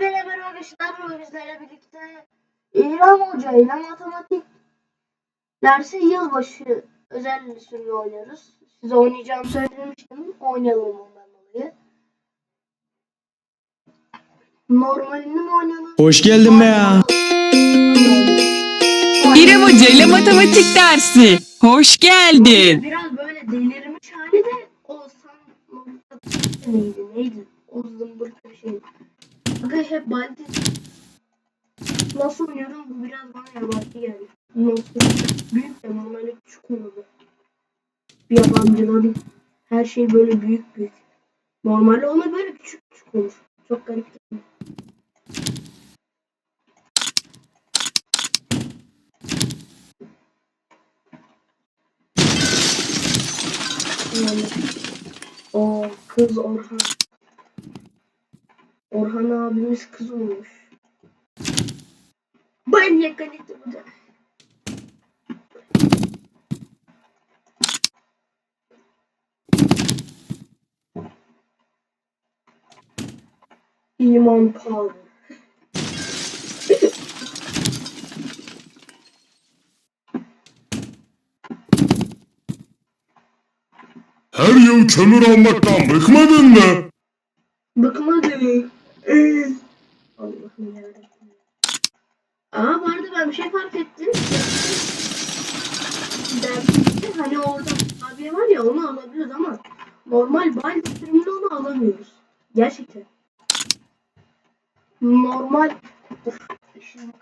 Merhaba arkadaşlar. Bugün bizlerle birlikte İlham Hoca ile matematik dersi yılbaşı özel sürümü oynuyoruz. Size oynayacağımı söylemiştim. Oynayalım ondan dolayı. Normalini mi oynayalım? Hoş geldin be ya. İrem Hoca ile matematik dersi. Hoş geldin. Biraz böyle delirmiş hali de olsan neydi neydi? O zımbırtı bir şey. Aga hep baldi. Nasıl oynuyorum bu biraz bana yabancı geldi. Nasıl? Büyük de normalde küçük. Bir yabancıların her şey böyle büyük büyük. Normalde ona böyle küçük küçük olur. Çok garip? Yani, o kız Orhan. Orhan abimiz kız olmuş. Ben yakaladım bu da. İman Power. Her yıl kömür almaktan bıkmadın mı? Bıkmadım. Allah'ım yarabbim. Aa bu ben bir şey fark ettim. Derste hani orada abi var ya onu alabiliyoruz ama normal bal sürümünde onu alamıyoruz. Gerçekten. Normal kapatayım.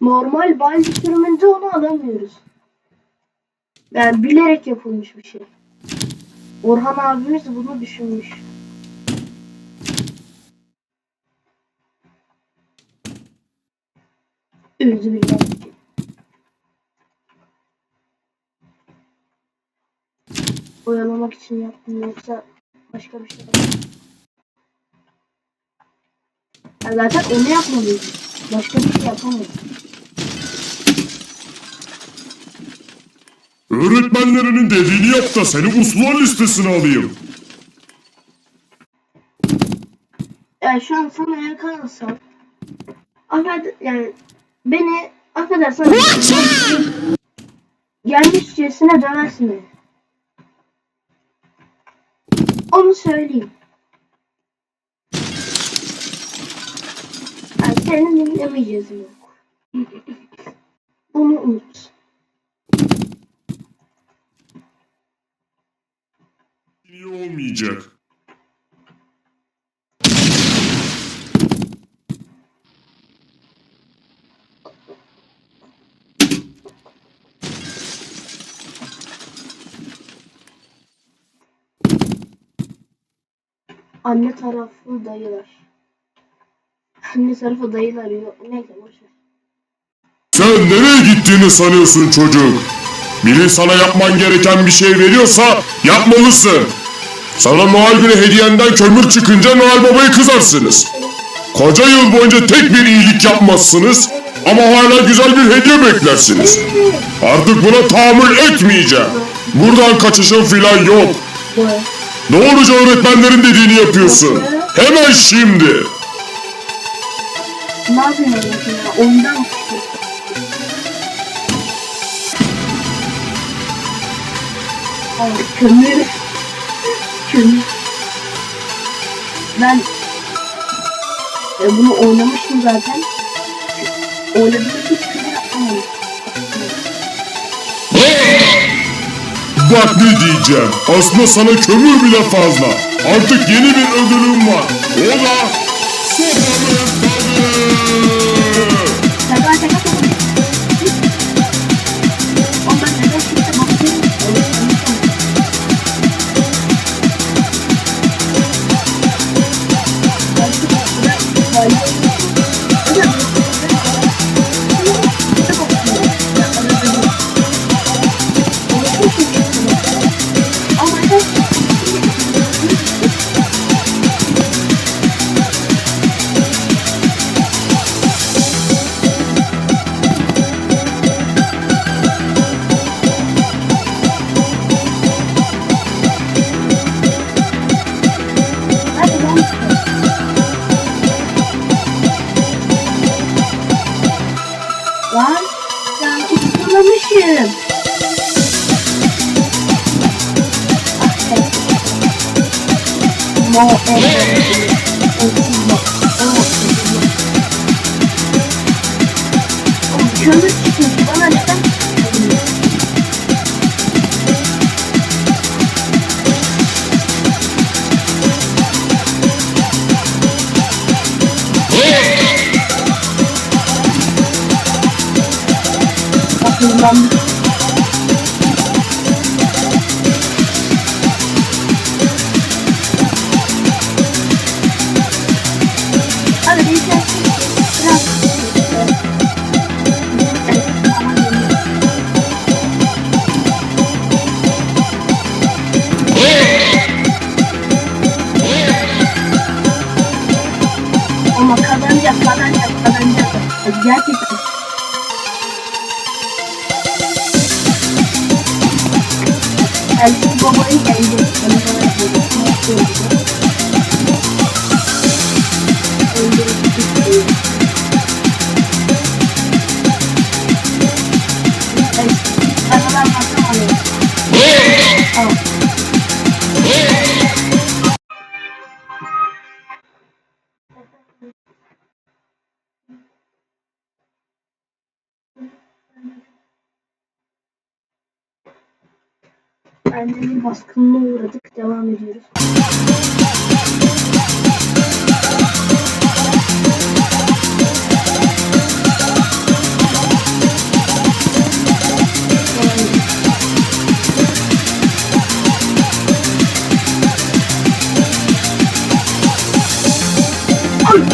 Normal bal sürümünde onu alamıyoruz. Yani bilerek yapılmış bir şey. Orhan abimiz bunu düşünmüş. Özür dilerim. Oyalamak için yaptım yoksa başka bir şey değil. Ya zaten onu yapmalıydım. Başka bir şey yapamadım. Öğretmenlerinin dediğini yap da seni uslular listesine alayım. Yani şu an sana eğer kalırsan affed yani beni affedersen gelmişçesine döversin beni. Onu söyleyeyim. Yani senin dinlemeyeceğiz yok. Bunu unut. İyi olmayacak. Anne tarafı dayılar. Anne tarafı dayılar yok. Neyse boşver. Sen nereye gittiğini sanıyorsun çocuk? Biri sana yapman gereken bir şey veriyorsa yapmalısın. Sana Noel günü hediyenden kömür çıkınca Noel Baba'yı kızarsınız. Koca yıl boyunca tek bir iyilik yapmazsınız ama hala güzel bir hediye beklersiniz. Artık buna tahammül etmeyeceğim. Buradan kaçışın filan yok. Boy. Doğruca öğretmenlerin dediğini yapıyorsun. Hemen şimdi. Ne yapıyorsun? Ay kömür. Kömür. Ben e, bunu oynamıştım zaten. Oynadığım hiç kömür yapamadım. Bak ne diyeceğim. Aslında sana kömür bile fazla. Artık yeni bir ödülüm var. O da Mo Kömür çıkmış bana neden? Akıllandım. Hadi Elçin babayı geldi. Onu Bir baskınına uğradık. Devam ediyoruz.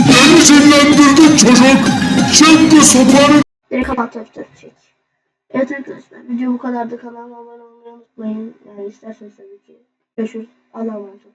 Beni sinirlendirdin çocuk. Şimdi sopanı Direkt kapat yapacak. Evet arkadaşlar video bu kadardı. Kanalıma abone olmayı unutmayın. Yani isterseniz tabii ki. Görüşürüz. Allah'a emanet olun.